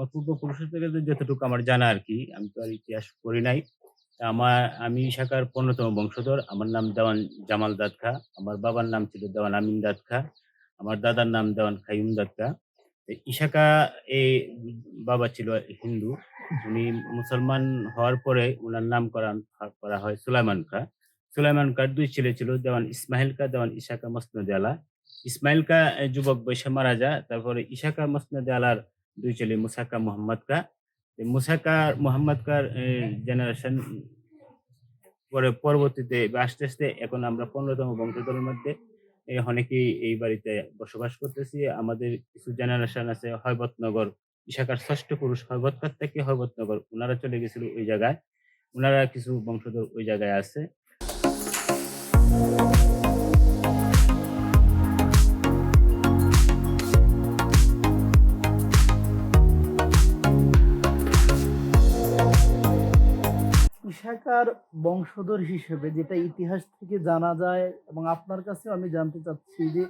আমার পূর্বপুরুষের থেকে যতটুকু আমার জানা আর কি আমি তো আর ইতিহাস করি নাই। আমার আমি ইশাকার ১৫ তম বংশধর। আমার নাম দেওয়ান জামাল দাদ খাঁ। আমার বাবার নাম ছিল দেওয়ান আমিন দাদ খাঁ। আমার দাদার নাম দেওয়ান কাইয়ুম দাদ খা ইশাকা এ বাবা ছিল হিন্দু। উনি মুসলমান হওয়ার পরে ওনার নামকরণ করা হয় সুলাইমান খাঁ। সুলাইমান খাঁর ২ ছেলে ছিল দেওয়ান ইসমাইল খাঁ, দেওয়ান ইশাকা মসনদে আলা। ইসমাইল খাঁ যুবক বয়সে মারা যায়। তারপরে ইশাকা মসনদে আলার ২ ছেলে মুসা খাঁ, মোহাম্মদ খাঁ। এ মুসা মোহাম্মদ এ জেনারেশন পরে পরবর্তীতে আস্তে, আস্তে এখন আমরা ১৫ তম বংশধরের মধ্যে অনেকেই এই বাড়িতে বসবাস করতেছি। আমাদের কিছু জেনারেশন আছে হৈবতনগর, ইশাকার ৬ষ্ঠ পুরুষ হৈবত খাঁ থেকে হৈবতনগর ওনারা চলে গেছিল ওই জায়গায়। ওনারা কিছু বংশধর ওই জায়গায় আছে। ইশাকার বংশধর হিসেবে যেটা ইতিহাস থেকে জানা যায় এবং আপনার কাছেও আমি জানতে চাচ্ছি যে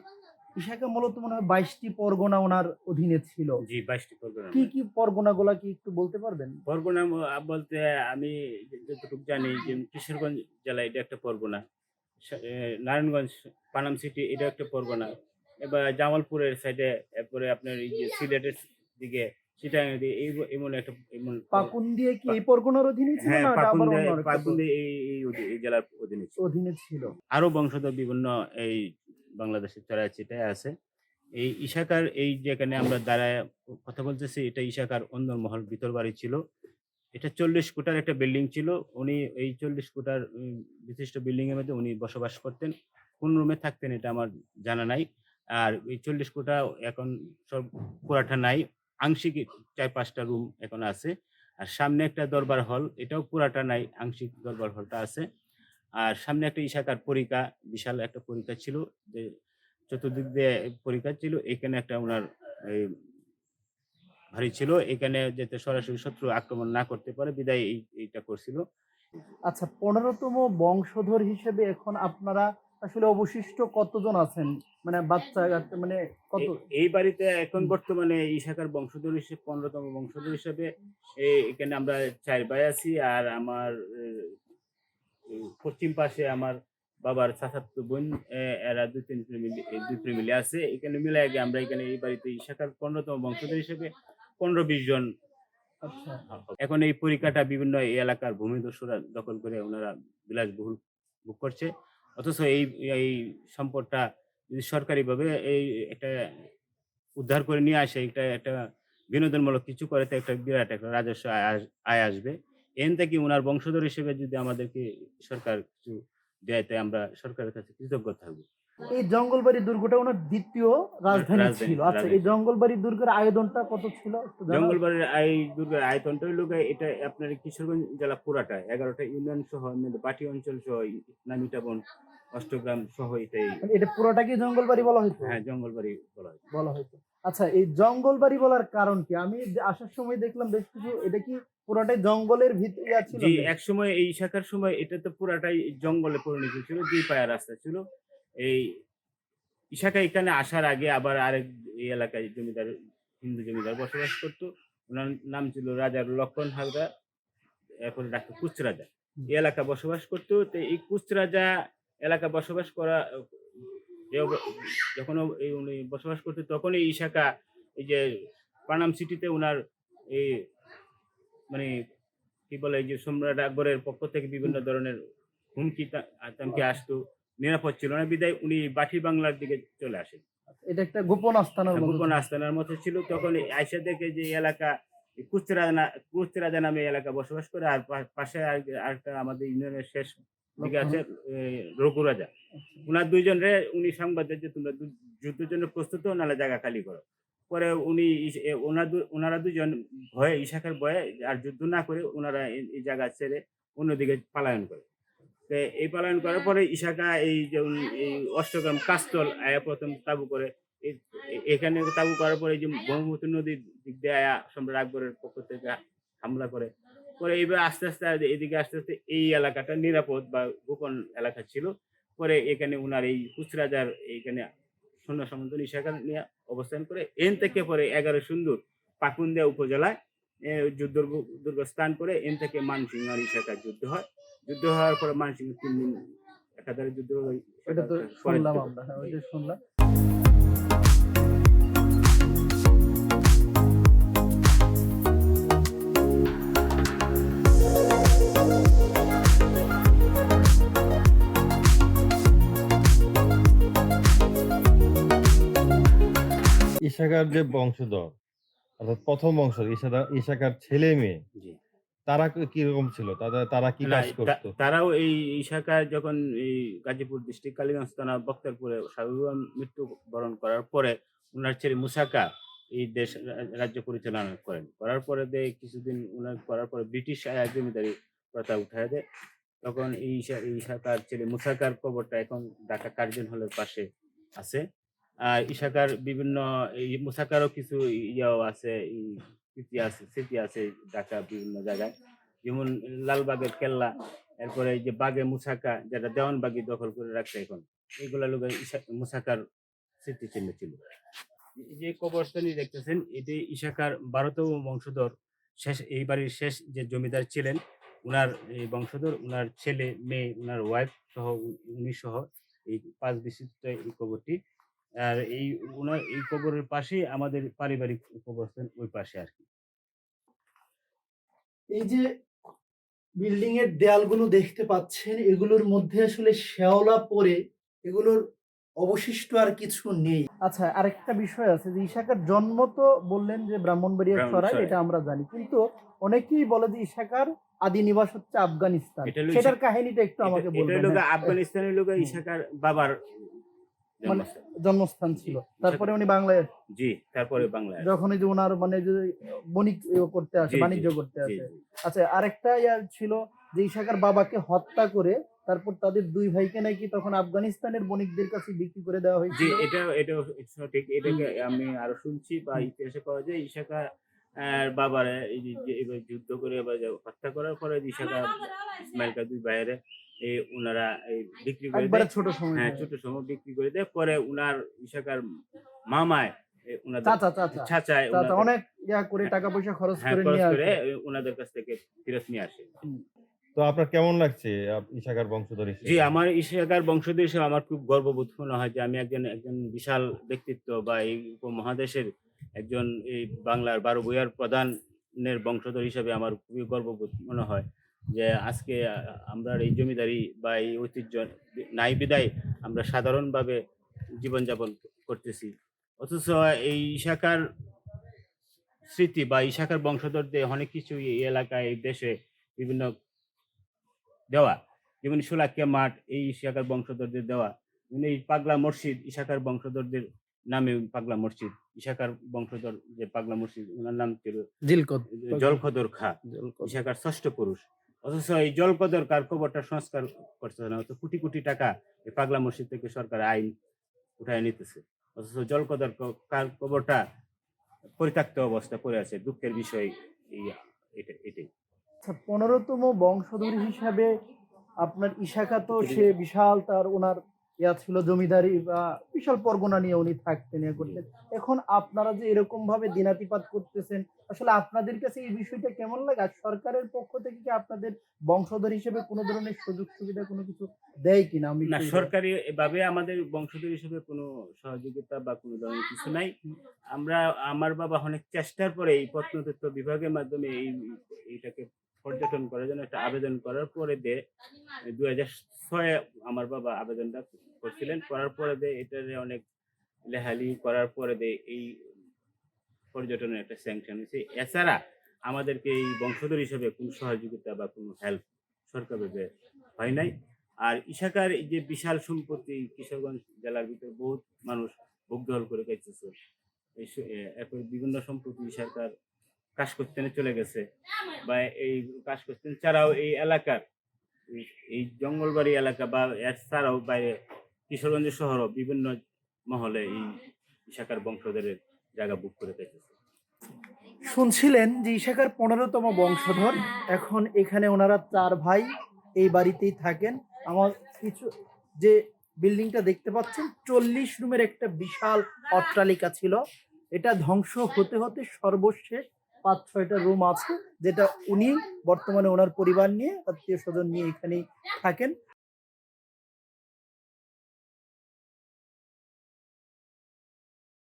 ইশাকা মূলত মনে হয় ২২ টি পরগনা ওনার অধীনে ছিল। জি, ২২ টি পরগনা। কি, কি পরগনাগুলা কি একটু বলতে পারবেন? পরগনা বলতে আমি যতটুকু জানি যে কিশোরগঞ্জ জেলা এটা একটা পরগনা। নারায়ণগঞ্জ, পানাম সিটি এটা একটা পরগনা। এবার জামালপুরের সাইডে এরপরে আপনার এই যে সিলেটের দিকে দিয়ে এই এমন একটা এমন পাকুন্দিয়া কি এই পরগনার অধীনে ছিল হ্যাঁ, না অন্য আরেকটা পাকুন্দে এই এই এই জেলার অধীনে ছিল। অধীনে ছিল? আরও বংশধর বিভিন্ন এই বাংলাদেশের ছড়ায় ছিটায় আছে। এই ইশাকার এই যেখানে আমরা দাঁড়ায় কথা বলতেছি এটা ইশাকার অন্দরমহল ভিতর বাড়ি ছিল। এটা ৪০ কোঠার একটা বিল্ডিং ছিল। উনি এই ৪০ কোঠার উম বিশিষ্ট বিল্ডিং এর মধ্যে উনি বসবাস করতেন। কোন রুমে থাকতেন এটা আমার জানা নাই। আর এই ৪০ কোঠা এখন সব পুরাটা নাই। আংশিক চার পাঁচটা রুম এখন আছে। আর সামনে একটা দরবার হল এটাও পুরাটা নাই। আংশিক দরবার হলটা আছে। আর সামনে একটা ইশাকার পরিকা, বিশাল একটা পরিখা ছিল, যে চতুর্দিক দিয়ে পরিখা ছিল। এখানে একটা ওনার এই বাড়ি ছিল। এখানে যাতে সরাসরি শত্রু আক্রমণ না করতে পারে, বিদায় এই, এইটা করছিল। আচ্ছা পনেরোতম বংশধর হিসেবে এখন আপনারা আসলে অবশিষ্ট কতজন আছেন? মানে বাচ্চা-কাচ্চা মানে কত? এই বাড়িতে এখন। বর্তমানে ইশাকার বংশধর হিসেবে ১৫ তম বংশধর হিসেবে এখানে আমরা চার ভাই আছি। আর আমার পশ্চিম পাশে আমার বাবার চাচাতো বোন এরা ২-৩ ফ্যামিলি ২ ফ্যামিলি আছে। এখানে মিলে আগে আমরা এখানে এই বাড়িতে ইশাকার ১৫ তম বংশধর হিসেবে ১৫-২০ জন আচ্ছা। এখন এই পরীক্ষাটা বিভিন্ন এলাকার ভূমিদস্যুরা দখল করে ওনারা বিলাসবহুল ভোগ করছে। অথচ এই এই সম্পদটা যদি সরকারিভাবে এই একটা উদ্ধার করে নিয়ে আসে এটা একটা বিনোদনমূলক কিছু করে, তো একটা বিরাট একটা রাজস্ব আয় আসবে। এন থেকে ওনার বংশধর হিসেবে যদি আমাদেরকে সরকার কিছু দেয়, তাই আমরা সরকারের কাছে কৃতজ্ঞ থাকব। এই জঙ্গলবাড়ি দুর্গটা ওনার দ্বিতীয় রাজধানী ছিল। আচ্ছা। এই জঙ্গলবাড়ি দুর্গের আয়তনটা কত ছিল? জঙ্গলবাড়ির এই দুর্গের আয়তনটা হইল এটা আপনার কিশোরগঞ্জ জেলা পুরাটা এগারোটা ইউনিয়ন সহ পাটি অঞ্চল সহ নামিটাবন, অষ্টগ্রাম সহ এটাই মানে এটা কি জঙ্গলবাড়ি বলা হইতো? হ্যাঁ, জঙ্গলবাড়ি বলা হয়। বলা হইতো। আচ্ছা এই জঙ্গলবাড়ি বলার কারণ কি? আমি আসার সময় দেখলাম বেশ কিছু এটা কি পুরাটাই জঙ্গলের ভিতরে ছিল? জি, নাকি? একসময় এই শাখার সময় এটা তো পুরাটাই জঙ্গলে পরিণত ছিল। ২ পায়া রাস্তা ছিল। এই ইশাকা এখানে আসার আগে আবার আরেক এই এলাকায় জমিদার, হিন্দু জমিদার বসবাস করতো ওনার নাম ছিল রাজার লক্ষণ হালদা এরপরে ডাকতো কুচ রাজা। এই এলাকা বসবাস করতো তো এই কুচ রাজা এলাকা বসবাস করা যখন এই উনি বসবাস করতো তখন এই ইশাকা এই যে পানাম সিটিতে ওনার এই মানে কি বলে এই যে সম্রাট আকবরের পক্ষ থেকে বিভিন্ন ধরনের হুমকি আতঙ্কে আসতো। নিরাপদ ছিল না বিধায় উনি বাঠি বাংলার দিকে চলে আসেন। এটা একটা গোপন আস্তানার গোপন ছিল। আস্তানার মতো ছিল। তখন আইসা দেখে যে এলাকা কুচরাজা নামে এলাকা বসবাস করে। আর পাশে আরেকটা আমাদের ইউনিয়নের শেষ দিকে আছে রঘু রাজা। উনার ২ জনরে উনি সংবাদ দেয় যে তোমরা যুদ্ধের জন্য প্রস্তুত নাহলে জায়গা খালি করো। পরে উনি ইস এ উনার দু উনারা ২ ভয়ে ইশাখার ভয়ে আর যুদ্ধ না করে এই এই জায়গা ছেড়ে অন্যদিকে পলায়ন করে। তো এই পলায়ন করার পরে ইশাকা এই যে উনি এই অষ্টগ্রাম কাস্তল আয়া ১ম তাবু করে। এখানে তাবু করার পরে যে ব্রহ্মপুত্র নদীর দিক দিয়ে আয়া সম্রাট আকবরের পক্ষ থেকে হামলা করে। পরে এইভাবে আস্তে, আস্তে এদিকে আস্তে, আস্তে এই এলাকাটা নিরাপদ বা গোপন এলাকা ছিল। পরে এখানে উনার এই কুচ রাজার এইখানে সৈন্য সামন্ত ইশাকা নিয়ে অবস্থান করে। এন থেকে পরে ১১ সুন্দর পাকুন্দিয়া উপজেলায় যুদ্ধ দুর্গ স্থান করে এন থেকে মানসিংহ ইশাকার যুদ্ধ হয় যুদ্ধ হওয়ার পরে মানসিংহ তিন দিন একাধারে যুদ্ধ তো শুনলাম আমরা হ্যাঁ ওইটা শুনলাম ইশাকার যে বংশধর অর্থাৎ প্রথম বংশ ইশাকা ইশাকার ছেলে মেয়ে জি। তারা কি- কীরকম ছিল? তারা তারা কি কাজ করতো? তারাও এই ইশাকা যখন এই গাজীপুর ডিস্ট্রিক্ট কালীগঞ্জ থানা বক্তারপুরে স্বাভাবিক মৃত্যু বরণ করার পরে উনার ছেলে মুসাকা এই দেশ রাজ্য পরিচালনা করেন। করার পরে দে কিছুদিন উনার করার পরে ব্রিটিশ আয়া জমিদারি প্রথা উঠায় দেয়। তখন এই ইশা- এই ইশাকার ছেলে মুসাকার কবরটা এখন ঢাকা কার্জন হলের পাশে আছে। আর ইশাকার বিভিন্ন এই মুসাকারও কিছু ইয়াও আছে এই স্মৃতি আছে স্মৃতি আছে ঢাকা বিভিন্ন জায়গায়। যেমন লালবাগের কেল্লা, এরপরে যে বাগে মুসাকা যেটা দেওয়ানবাগি দখল করে রাখছে এখন, এইগুলা লোক মুসাকার স্মৃতিচিহ্ন ছিল। যে কবরস্থানি দেখতেছেন, এটি ইশাকার বারোতম বংশধর। শেষ, এই বাড়ির শেষ যে জমিদার ছিলেন, উনার এই বংশধর, উনার ছেলে, মেয়ে, উনার ওয়াইফ সহ উনি সহ এই পাঁচ বিশিষ্ট এই কবরটি আর এই উনার এই কবরের পাশেই আমাদের পারিবারিক কবরস্থান ওই পাশে আর কি। এই যে বিল্ডিং এর দেয়ালগুলো দেখতে পাচ্ছেন এগুলোর মধ্যে আসলে শ্যাওলা পড়ে এগুলোর অবশিষ্ট আর কিছু নেই। আচ্ছা আরেকটা বিষয় আছে যে ইশাকার জন্ম তো বললেন যে ব্রাহ্মণবাড়িয়া ছড়ায় এটা আমরা জানি। কিন্তু অনেকেই বলে যে ইশাকার আদি নিবাস হচ্ছে আফগানিস্তান। সেটার কাহিনীটা একটু আমাকে বলবেন হ্যাঁ। আফগানিস্তানের লোক ইশাকার বাবার মানে জন্মস্থান। ছিল। তারপরে উনি বাংলায় জি তারপরে বাংলায় যখন এই যে ওনার মানে যে বণিক ইয়ে করতে আসে বাণিজ্য করতে আসে। আচ্ছা আরেকটা ইয়া ছিল যে ইশাকার বাবাকে হত্যা করে তারপর তাদের দুই ভাইকে নাকি তখন আফগানিস্তানের বণিকদের কাছে বিক্রি করে দেওয়া জি এটা এটা সঠিক এটাকে আমি আরও শুনছি বা ইতিহাসে পাওয়া যায় ইশাকা বাবার এই এবার যুদ্ধ করে এবার হত্যা করার পরে দুই ভাইয়ের এই উনারা এই বিক্রি করে দেয়। ছোট সময় হ্যাঁ ছোট সময় বিক্রি করে দেয়। পরে উনার ইশাকার মামায় চাচায় অনেক ইয়া করে টাকা পয়সা খরচ হ্যাঁ করে খরচ নিয়ে আসে। এ, কাছ থেকে ফেরত নিয়ে আসে। তো আপনার কেমন লাগছে আপ- ইশাকার বংশধর হিসেবে? জি আমার ইশাকার বংশধর হিসেবে আমার খুব গর্ববোধ মনে হয় যে আমি একজন একজন বিশাল ব্যক্তিত্ব বা এই উপমহাদেশের একজন এই বাংলার বারো বইয়ার প্রধানের বংশধর হিসাবে আমার খুবই গর্ববোধ মনে হয় যে আজকে আমরা এই জমিদারি বা এই ঐতিহ্য নাই বিদায় আমরা সাধারণভাবে জীবনযাপন করতেছি। অথচ এই শাখার স্মৃতি বা এই শাখার বংশধরদের অনেক কিছু এই এলাকায়, এই দেশে বিভিন্ন দেওয়া। যেমন সোলাকিয়া মাঠ, এই ইশাকার বংশধরদের দেওয়া। এই পাগলা মসজিদ, ইশাকার বংশধরদের নামে পাগলা মসজিদ। ইশাকার বংশধর যে পাগলা মসজিদ ওনার নাম ছিল জিলকত। জলখদর খা। ইশাকার ষষ্ঠ পুরুষ। অথচ এই জলকদর কার কবরটা সংস্কার করছে না? অথচ কোটি কোটি টাকা এই পাগলা মসজিদ থেকে সরকার আইন উঠায় নিতেছে। অথচ জলকদর কার কবরটা পরিত্যক্ত অবস্থা পড়ে আছে দুঃখের বিষয় এই এটা এটাই। আচ্ছা পনেরোতম বংশধর হিসাবে আপনার ইশাকা তো সে বিশাল তার ওনার ইয়া ছিল জমিদারি বা বিশাল পরগনা নিয়ে উনি থাকতেন ইয়ে করতেন। এখন আপনারা যে এরকম ভাবে দিনাতিপাত করতেছেন আসলে আপনাদের কাছে এই বিষয়টা কেমন লাগে? আর সরকারের পক্ষ থেকে কি আপনাদের বংশধর হিসেবে কোনো ধরনের সুযোগ সুবিধা কোনো কিছু দেয় কিনা? আমি না সরকারি ভাবে আমাদের বংশধর হিসেবে কোনো সহযোগিতা বা কোনো ধরনের কিছু নাই। আমরা আমার বাবা অনেক চেষ্টার পরে এই প্রত্নতত্ত্ব বিভাগের মাধ্যমে এই এইটাকে পর্যটন করার জন্য একটা আবেদন করার পরে দে দুই হাজার ছয়ে আমার বাবা আবেদনটা করছিলেন। করার পরে দে এটারে অনেক লেহালি করার পরে দে এই পর্যটনের একটা স্যাংশন হয়েছে। এছাড়া আমাদেরকে এই বংশধর হিসেবে কোনো সহযোগিতা বা কোনো হেল্প সরকার ভাবে হয় নাই। আর ইশাকার এই যে বিশাল সম্পত্তি কিশোরগঞ্জ জেলার ভিতরে বহুত মানুষ ভোগ দখল করে গেছে স- বিভিন্ন সম্পত্তি সরকার কাজ করতে চলে গেছে। বা এই কাজ করতেন ছাড়াও এই এলাকার, এই- এই জঙ্গলবাড়ি এলাকা বা এর ছাড়াও বাইরে কিশোরগঞ্জ শহরও বিভিন্ন মহলে এই ইশাকার বংশধরের জায়গা বুক করে গেছে শুনছিলেন যে ইশাকার পনেরোতম বংশধর। এখন এখানে ওনারা চার ভাই এই বাড়িতেই থাকেন। আমার কিছু যে বিল্ডিংটা দেখতে পাচ্ছেন, চল্লিশ রুমের একটা বিশাল অট্টালিকা ছিল। এটা ধ্বংস হতে হতে সর্বশেষ পাঁচ, ছয়টা রুম আছে, যেটা উনি বর্তমানে ওনার পরিবার নিয়ে, আত্মীয় স্বজন নিয়ে এখানেই থাকেন।